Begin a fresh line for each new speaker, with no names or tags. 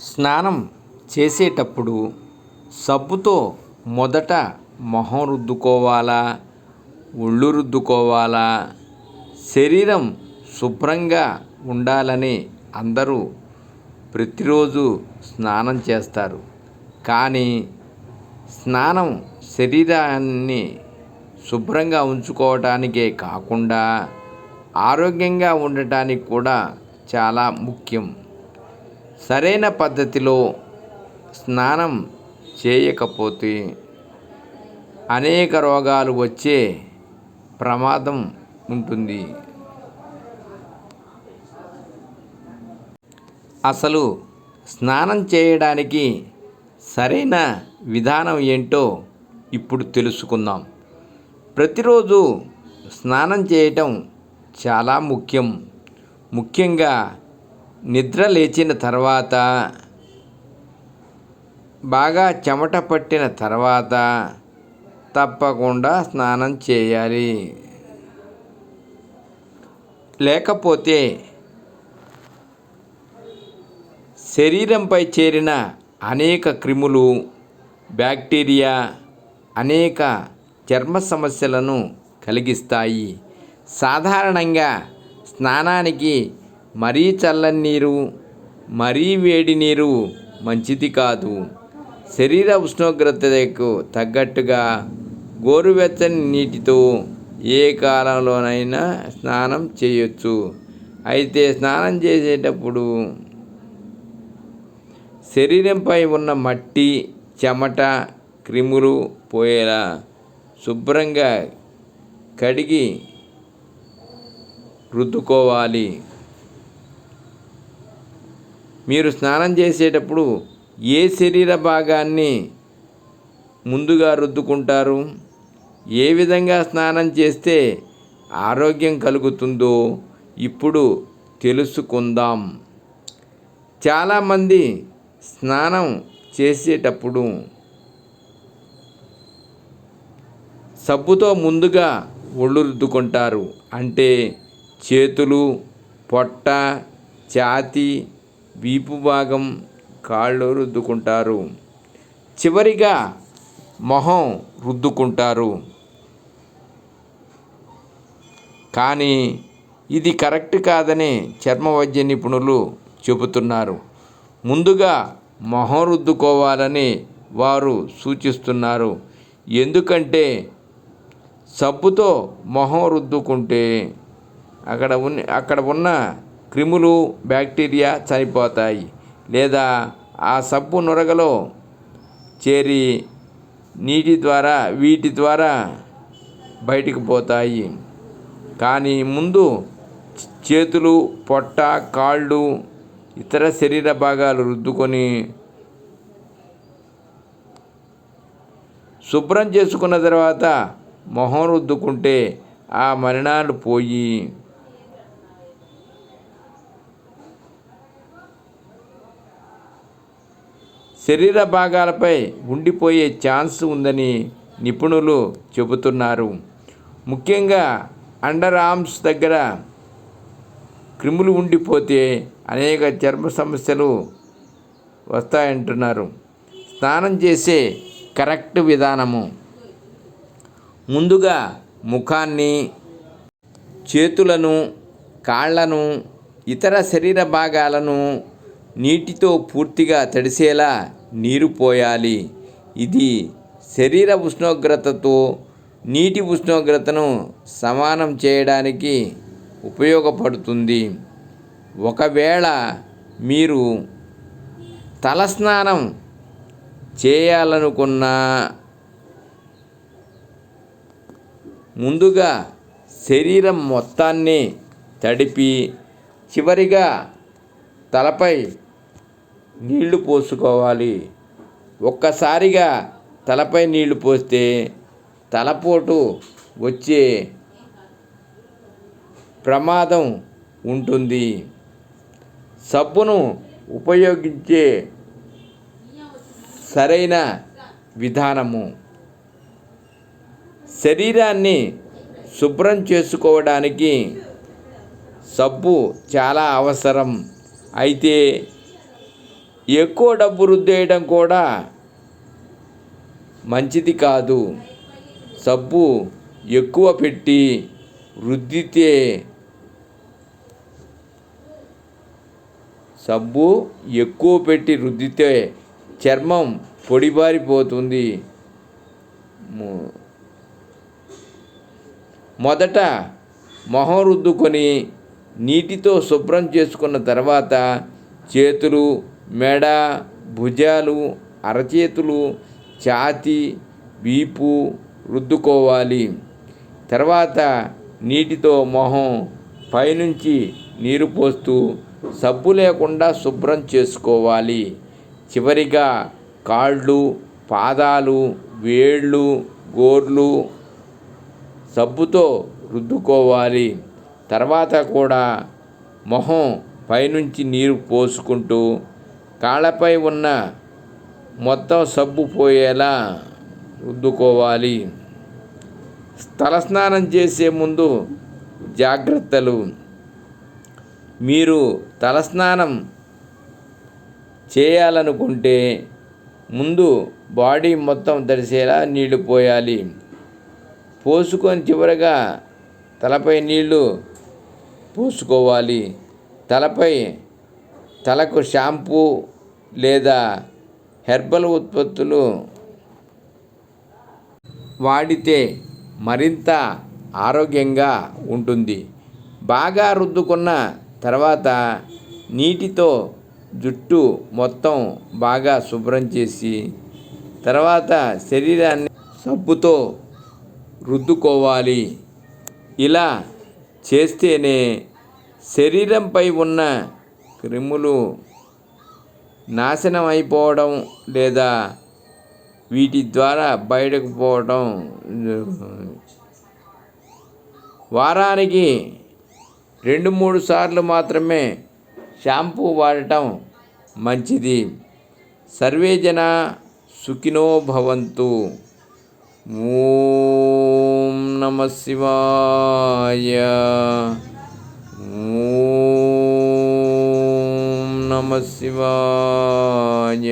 స్నానం చేసేటప్పుడు సబ్బుతో మొదట మొహం రుద్దుకోవాలా? ఒళ్ళు రుద్దుకోవాలా? శరీరం శుభ్రంగా ఉండాలని అందరూ ప్రతిరోజు స్నానం చేస్తారు. కానీ స్నానం శరీరాన్ని శుభ్రంగా ఉంచుకోవటానికే కాకుండా ఆరోగ్యంగా ఉండటానికి కూడా చాలా ముఖ్యం. సరైన పద్ధతిలో స్నానం చేయకపోతే అనేక రోగాలు వచ్చే ప్రమాదం ఉంటుంది. అసలు స్నానం చేయడానికి సరైన విధానం ఏంటో ఇప్పుడు తెలుసుకుందాం. ప్రతిరోజు స్నానం చేయటం చాలా ముఖ్యం. ముఖ్యంగా నిద్ర లేచిన తర్వాత బాగా చెమట పట్టిన తర్వాత తప్పకుండా స్నానం చేయాలి. లేకపోతే శరీరంపై చేరిన అనేక క్రిములు బ్యాక్టీరియా అనేక చర్మ సమస్యలను కలిగిస్తాయి. సాధారణంగా స్నానానికి మరీ చల్లని నీరు మరీ వేడి నీరు మంచిది కాదు. శరీర ఉష్ణోగ్రతకు తగ్గట్టుగా గోరువెచ్చని నీటితో ఏ కాలంలోనైనా స్నానం చేయొచ్చు. అయితే స్నానం చేసేటప్పుడు శరీరంపై ఉన్న మట్టి చెమట క్రిములు పోయేలా శుభ్రంగా కడిగి రుద్దుకోవాలి. మీరు స్నానం చేసేటప్పుడు ఏ శరీర భాగాన్ని ముందుగా రుద్దుకుంటారు? ఏ విధంగా స్నానం చేస్తే ఆరోగ్యం కలుగుతుందో ఇప్పుడు తెలుసుకుందాం. చాలామంది స్నానం చేసేటప్పుడు సబ్బుతో ముందుగా ఒళ్ళు రుద్దుకుంటారు. అంటే చేతులు పొట్ట ఛాతీ వీపు భాగం కాళ్ళు రుద్దుకుంటారు. చివరిగా మొహం రుద్దుకుంటారు. కానీ ఇది కరెక్ట్ కాదని చర్మ వైద్య నిపుణులు చెబుతున్నారు. ముందుగా మొహం రుద్దుకోవాలని వారు సూచిస్తున్నారు. ఎందుకంటే సబ్బుతో మొహం రుద్దుకుంటే అక్కడ ఉన్న అక్కడ ఉన్న క్రిములు బ్యాక్టీరియా చనిపోతాయి లేదా ఆ సబ్బు నురగలో చేరి నీటి ద్వారా వీటి ద్వారా బయటికి పోతాయి. కానీ ముందు చేతులు పొట్ట కాళ్ళు ఇతర శరీర భాగాలు రుద్దుకొని శుభ్రం చేసుకున్న తర్వాత మొహం రుద్దుకుంటే ఆ మలినాలు పోయి శరీర భాగాలపై ఉండిపోయే ఛాన్స్ ఉందని నిపుణులు చెబుతున్నారు. ముఖ్యంగా అండర్ ఆర్మ్స్ దగ్గర క్రిములు ఉండిపోతే అనేక చర్మ సమస్యలు వస్తాయంటున్నారు. స్నానం చేసే కరెక్ట్ విధానము. ముందుగా ముఖాన్ని చేతులను కాళ్ళను ఇతర శరీర భాగాలను నీటితో పూర్తిగా తడిసేలా నీరు పోయాలి. ఇది శరీర ఉష్ణోగ్రతతో నీటి ఉష్ణోగ్రతను సమానం చేయడానికి ఉపయోగపడుతుంది. ఒకవేళ మీరు తలస్నానం చేయాలనుకున్నా ముందుగా శరీరం మొత్తాన్ని తడిపి చివరిగా తలపై నీళ్ళు పోసుకోవాలి. ఒక్కసారిగా తలపై నీళ్ళు పోస్తే తలపోటు వచ్చే ప్రమాదం ఉంటుంది. సబ్బును ఉపయోగించే సరైన విధానము. శరీరాన్ని శుభ్రం చేసుకోవడానికి సబ్బు చాలా అవసరం. అయితే ఎక్కువ డబ్బు రుద్దేయడం కూడా మంచిది కాదు. సబ్బు ఎక్కువ పెట్టి రుద్దితే సబ్బు ఎక్కువ పెట్టి రుద్దితే చర్మం పొడిబారిపోతుంది మొదట మొహం రుద్దుకొని నీటితో శుభ్రం చేసుకున్న తర్వాత చేతులు మెడ భుజాలు అరచేతులు ఛాతి వీపు రుద్దుకోవాలి. తర్వాత నీటితో మొహం పైనుంచి నీరు పోస్తూ సబ్బు లేకుండా శుభ్రం చేసుకోవాలి. చివరిగా కాళ్ళు పాదాలు వేళ్ళు గోర్లు సబ్బుతో రుద్దుకోవాలి. తర్వాత కూడా మొహం పైనుంచి నీరు పోసుకుంటూ కాళ్ళపై ఉన్న మొత్తం సబ్బు పోయేలా రుద్దుకోవాలి. తలస్నానం చేసే ముందు జాగ్రత్తలు. మీరు తలస్నానం చేయాలనుకుంటే ముందు బాడీ మొత్తం తడిసేలా నీళ్ళు పోయాలి. పోసుకొని చివరగా తలపై నీళ్ళు పోసుకోవాలి. తలపై తలకు షాంపూ లేదా హెర్బల్ ఉత్పత్తులు వాడితే మరింత ఆరోగ్యంగా ఉంటుంది. బాగా రుద్దుకున్న తర్వాత నీటితో జుట్టు మొత్తం బాగా శుభ్రం చేసి తర్వాత శరీరాన్ని సబ్బుతో రుద్దుకోవాలి. ఇలా చేస్తేనే శరీరంపై ఉన్న క్రిములు నాశనం అయిపోవడం లేదా వీటి ద్వారా బయటకు పోవడం వారానికి రెండు మూడు సార్లు మాత్రమే షాంపూ వాడటం మంచిది. సర్వే జన సుఖినో భవంతు. ఓం నమ శివాయ. ఓం నమ శివాయ